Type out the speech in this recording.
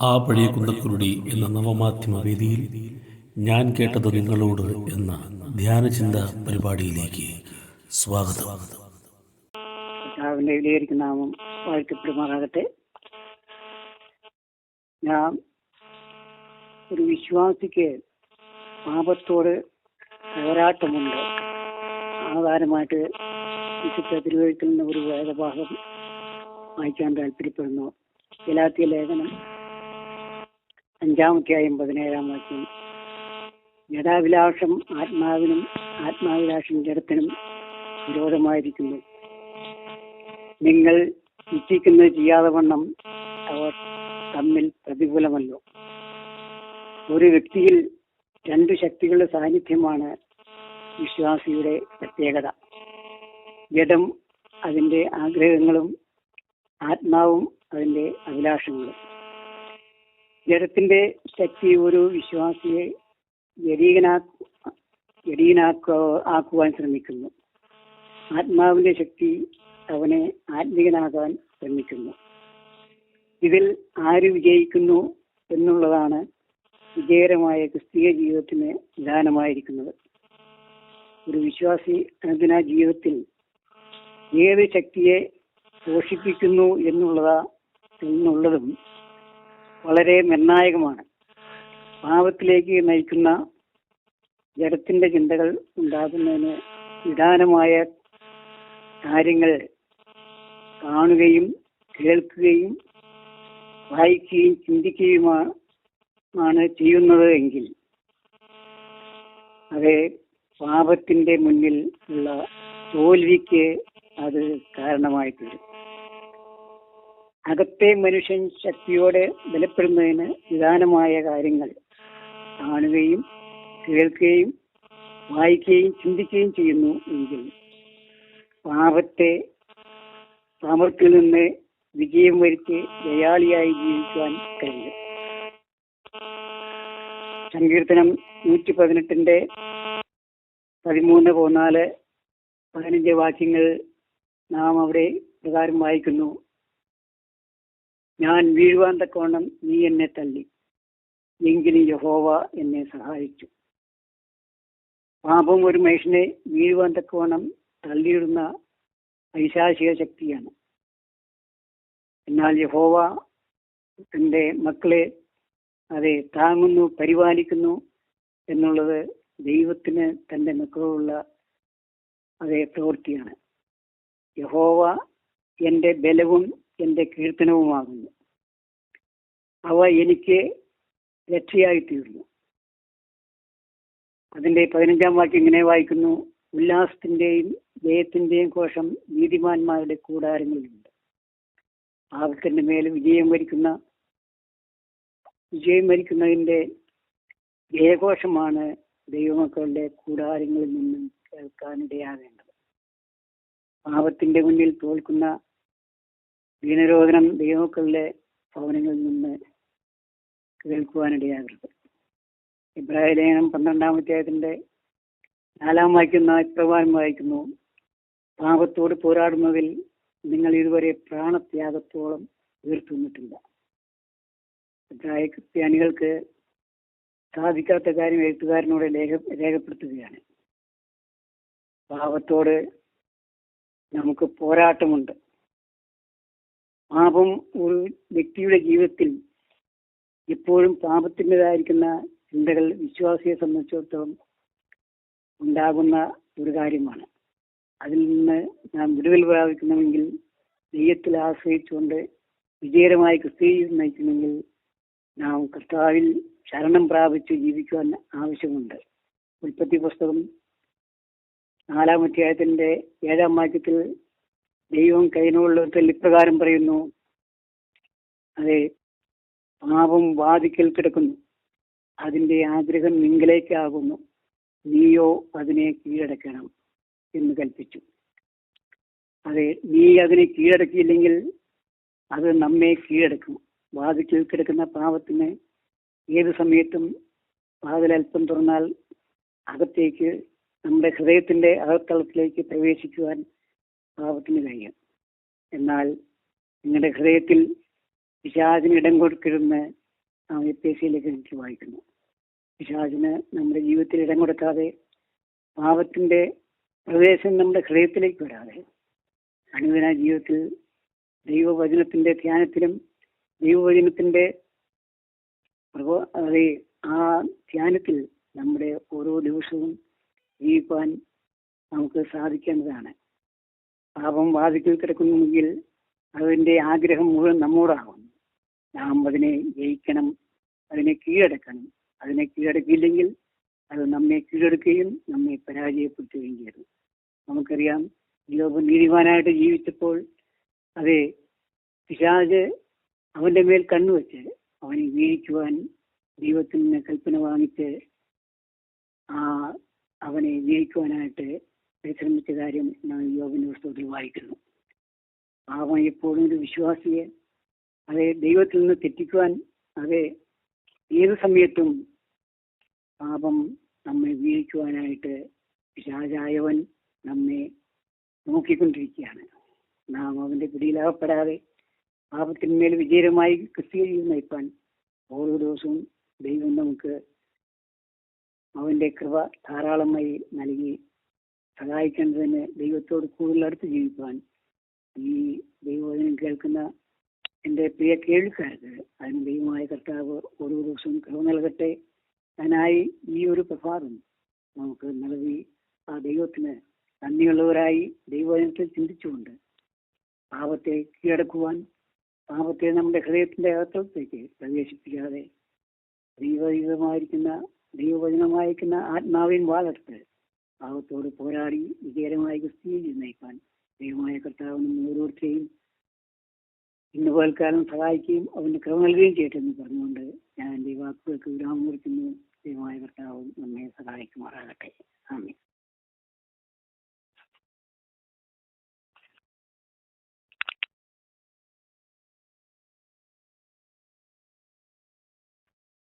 ആ പഴയ കുന്തക്കുരുടി എന്ന നവമാധ്യമ വേദിയിൽ ഞാൻ കേട്ടത് നിങ്ങളോട് എന്ന ധ്യാനചിന്ത പരിപാടിയിലേക്ക് സ്വാഗതം. വിലയിരിക്കുന്ന നാമം വാഴ്ത്തപ്പെടുമാറാകട്ടെ. ഞാൻ ഒരു വിശ്വാസിക്ക് പാപത്തോട് പോരാട്ടമുണ്ട്. ആധാരമായിട്ട് വിശുദ്ധ തിരുവഴുത്തിൽ നിന്ന് ഒരു വേദഭാഗം വായിക്കാൻ താല്പര്യപ്പെടുന്നു ഗലാത്തിയ ലേഖനം അഞ്ചാമധ്യായം പതിനേഴാം വാക്യം. ജഡാഭിലാഷം ആത്മാവിനും ആത്മാഭിലാഷം ജഡത്തിനും വിരോധമായിരിക്കുന്നു. നിങ്ങൾ ഇച്ഛിക്കുന്നത് ചെയ്യാതെ വണ്ണം അവർ തമ്മിൽ പ്രതികൂലമല്ലോ ഒരു വ്യക്തിയിൽ രണ്ട് ശക്തികളുടെ സാന്നിധ്യമാണ് വിശ്വാസിയുടെ പ്രത്യേകത. ജഡം അതിന്റെ ആഗ്രഹങ്ങളും ആത്മാവും അതിന്റെ അഭിലാഷങ്ങളും. ജഡത്തിന്റെ ശക്തി ഒരു വിശ്വാസിയെ ആക്കുവാൻ ശ്രമിക്കുന്നു. ആത്മാവിന്റെ ശക്തി അവനെ ആത്മീകനാകാൻ ശ്രമിക്കുന്നു. ഇതിൽ ആര് വിജയിക്കുന്നു എന്നുള്ളതാണ് വിജയകരമായ ക്രിസ്തീയ ജീവിതത്തിന് നിദാനമായിരിക്കുന്നത്. ഒരു വിശ്വാസി അനുദിന ജീവിതത്തിൽ ഏത് ശക്തിയെ പോഷിപ്പിക്കുന്നു എന്നുള്ളതാ എന്നുള്ളതും വളരെ നിർണായകമാണ്. പാപത്തിലേക്ക് നയിക്കുന്ന ജഡത്തിന്റെ ചിന്തകൾ ഉണ്ടാകുന്നതിന് നിദാനമായ കാര്യങ്ങൾ കാണുകയും കേൾക്കുകയും വായിക്കുകയും ചിന്തിക്കുകയുമാണ് ആണ് ചെയ്യുന്നത് എങ്കിൽ അത് പാപത്തിന്റെ മുന്നിൽ ഉള്ള തോൽവിക്ക് അത് കാരണമായി തീരും അകത്തെ മനുഷ്യൻ ശക്തിയോടെ ബലപ്പെടുന്നതിന് നിദാനമായ കാര്യങ്ങൾ കാണുകയും കേൾക്കുകയും വായിക്കുകയും ചിന്തിക്കുകയും ചെയ്യുന്നു എങ്കിൽ പാപത്തെ പാപത്തിൽ നിന്ന് വിജയം വരുത്തി ജയാളിയായി ജീവിക്കുവാൻ കഴിയും. സങ്കീർത്തനം നൂറ്റി പതിനെട്ടിന്റെ പതിമൂന്ന് പതിനാല് പതിനഞ്ച് വാക്യങ്ങൾ നാം അവിടെ പ്രകാരം വായിക്കുന്നു. ഞാൻ വീഴുവാൻ തക്കവണ്ണം നീ എന്നെ തള്ളി. എങ്കിലും യഹോവ എന്നെ സഹായിച്ചു. പാപം ഒരു മനുഷ്യനെ വീഴുവാൻ തക്കവണ്ണം തള്ളിയിടുന്ന ഐശാശിക ശക്തിയാണ്. എന്നാൽ യഹോവ തന്റെ മക്കളെ അതെ താങ്ങുന്നു പരിപാലിക്കുന്നു എന്നുള്ളത് ദൈവത്തിന് തന്റെ മക്കളോടുള്ള അതേ പ്രവൃത്തിയാണ്. യഹോവ എന്റെ ബലവും എന്റെ കീർത്തനവുമാകുന്നു. അവ എനിക്ക് രക്ഷയായി തീർന്നു അതിന്റെ പതിനഞ്ചാം വാക്യം ഇങ്ങനെ വായിക്കുന്നു. ഉല്ലാസത്തിന്റെയും ജയത്തിന്റെയും കോശം നീതിമാന്മാരുടെ കൂടാരങ്ങളിലുണ്ട്. പാപത്തിന്റെ മേൽ വിജയം വരിക്കുന്ന വിജയം വരിക്കുന്നതിന്റെ ജയഘോഷമാണ് ദൈവമക്കളുടെ കൂടാരങ്ങളിൽ നിന്നും കേൾക്കാനിടയാകേണ്ടത്. പാപത്തിന്റെ മുന്നിൽ തോൽക്കുന്ന ദീനരോധനം ദൈവമക്കളുടെ ഭവനങ്ങളിൽ നിന്ന് കേൾക്കുവാനിടയാകരുത്. ഇബ്രാഹിം ലേഖനം പന്ത്രണ്ടാം അധ്യായത്തിന്റെ നാലാം വായിക്കുന്ന ഇപ്രകാരം വായിക്കുന്നു. പാപത്തോട് പോരാടുന്നതിൽ നിങ്ങൾ ഇതുവരെ പ്രാണത്യാഗത്തോളം ഉയർത്തുന്നിട്ടില്ല. ഇബ്രാഹിം ക്രിസ്ത്യാനികൾക്ക് സാധിക്കാത്ത കാര്യം എഴുത്തുകാരനോട് രേഖ രേഖപ്പെടുത്തുകയാണ്. പാപത്തോട് നമുക്ക് പോരാട്ടമുണ്ട്. പാപം ഒരു വ്യക്തിയുടെ ജീവിതത്തിൽ എപ്പോഴും പാപത്തിന്റെതായിരിക്കുന്ന ചിന്തകൾ വിശ്വാസിയെ സംബന്ധിച്ചിടത്തോളം ഉണ്ടാകുന്ന ഒരു കാര്യമാണ്. അതിൽ നിന്ന് നാം വിടുതൽ പ്രാപിക്കണമെങ്കിൽ ദൈവത്തിൽ ആശ്രയിച്ചുകൊണ്ട് വിജയകരമായി ക്രിസ്തീയ നയിക്കണമെങ്കിൽ നാം കർത്താവിൽ ശരണം പ്രാപിച്ച് ജീവിക്കുവാൻ ആവശ്യമുണ്ട്. ഉൽപ്പത്തി പുസ്തകം നാലാം അധ്യായത്തിന്റെ ഏഴാം വാക്യത്തിൽ ദൈവം കൈനോളത്തിൽ ഇപ്രകാരം പറയുന്നു. അതെ പാപം വാതിക്കൽ കിടക്കുന്നു. അതിന്റെ ആഗ്രഹം നിങ്കിലേക്കാകുന്നു. നീയോ അതിനെ കീഴടക്കണം എന്ന് കൽപ്പിച്ചു. അതെ നീ അതിനെ കീഴടക്കിയില്ലെങ്കിൽ അത് നമ്മെ കീഴടക്കും. വാതിക്കൽ കിടക്കുന്ന പാവത്തിന് ഏത് സമയത്തും വാതിൽ അല്പം തുറന്നാൽ അകത്തേക്ക് നമ്മുടെ ഹൃദയത്തിന്റെ അകത്തളത്തിലേക്ക് പ്രവേശിക്കുവാൻ പാപത്തിന് കഴിയും. എന്നാൽ നിങ്ങളുടെ ഹൃദയത്തിൽ പിശാചിന് ഇടം കൊടുക്കരുതെന്ന് നാം സിയിലേക്ക് എനിക്ക് വായിക്കുന്നു. പിശാചിന് നമ്മുടെ ജീവിതത്തിൽ ഇടം കൊടുക്കാതെ പാപത്തിന്റെ പ്രവേശനം നമ്മുടെ ഹൃദയത്തിലേക്ക് വരാതെ അനുദിന ജീവിതത്തിൽ ദൈവവചനത്തിന്റെ ധ്യാനത്തിലും ദൈവവചനത്തിന്റെ അത് ആ ധ്യാനത്തിൽ നമ്മുടെ ഓരോ ദിവസവും ജീവിക്കാൻ നമുക്ക് സാധിക്കേണ്ടതാണ്. പാപം വാതിക്കൽ കിടക്കുന്നുവെങ്കിൽ അതിന്റെ ആഗ്രഹം മുഴുവൻ നമ്മോടാകും നാം അതിനെ ജയിക്കണം അതിനെ കീഴടക്കണം. അതിനെ കീഴടക്കിയില്ലെങ്കിൽ അത് നമ്മെ കീഴടക്കുകയും നമ്മെ പരാജയപ്പെടുത്തുകയും ചെയ്തു. നമുക്കറിയാം യോബ് നീതിമാനായിട്ട് ജീവിച്ചപ്പോൾ അതെ പിശാജ് അവന്റെ മേൽ കണ്ണുവെച്ച് അവനെ വീഴിക്കുവാൻ ദൈവത്തിൽ നിന്ന് കൽപ്പന വാങ്ങിച്ച് ആ അവനെ വീഴിക്കുവാനായിട്ട് പരിശ്രമിച്ച കാര്യം നാം യോബിന്റെ പുസ്തകത്തിൽ വായിക്കുന്നു. പാപം എപ്പോഴും ഒരു വിശ്വാസിയെ അതെ ദൈവത്തിൽ നിന്ന് തെറ്റിക്കുവാൻ അതെ ഏത് സമയത്തും പാപം നമ്മെ വീഴിക്കുവാനായിട്ട് പിശാചായവൻ നമ്മെ നോക്കിക്കൊണ്ടിരിക്കുകയാണ്. നാം അവന്റെ പിടിയിലാകപ്പെടാതെ പാപത്തിന്മേൽ വിജയമായി ക്രിസ്തീയ നയിപ്പാൻ ഓരോ ദിവസവും ദൈവം നമുക്ക് അവന്റെ കൃപ ധാരാളമായി നൽകി സഹായിക്കേണ്ടതിന് ദൈവത്തോട് കൂടുതൽ അടുത്ത് ജീവിക്കുവാൻ ഈ ദൈവവചനം കേൾക്കുന്ന എന്റെ പ്രിയ കേൾക്കാർക്ക് അതിന് ദൈവമായ കർത്താവ് ഓരോ ദിവസവും കൃപ നൽകട്ടെ. അതിനായി ഈ ഒരു പ്രഭാതം നമുക്ക് നൽകി ആ ദൈവത്തിന് നന്ദിയുള്ളവരായി ദൈവവചനത്തിൽ ചിന്തിച്ചുകൊണ്ട് പാപത്തെ കീഴടക്കുവാൻ പാപത്തെ നമ്മുടെ ഹൃദയത്തിന്റെ അകത്തേക്ക് പ്രവേശിപ്പിക്കാതെ ദൈവദൈവമായിരിക്കുന്ന ദൈവവചനമായിരിക്കുന്ന ആത്മാവിൻ വാളെടുത്ത് പാപത്തോട് പോരാടി വിജയകരമായി ക്രിസ്തീയിൽ നയിക്കാൻ ദൈവമായ കർത്താവിനും ഓരോരുത്തരെയും ഇന്ന് പോൽക്കാലം സഹായിക്കുകയും അവന് ക്രമം നൽകുകയും ചെയ്യട്ടെ എന്ന് പറഞ്ഞുകൊണ്ട് ഞാൻ എന്റെ വാക്കുകൾക്ക് വിരാമം കുറിക്കുന്നു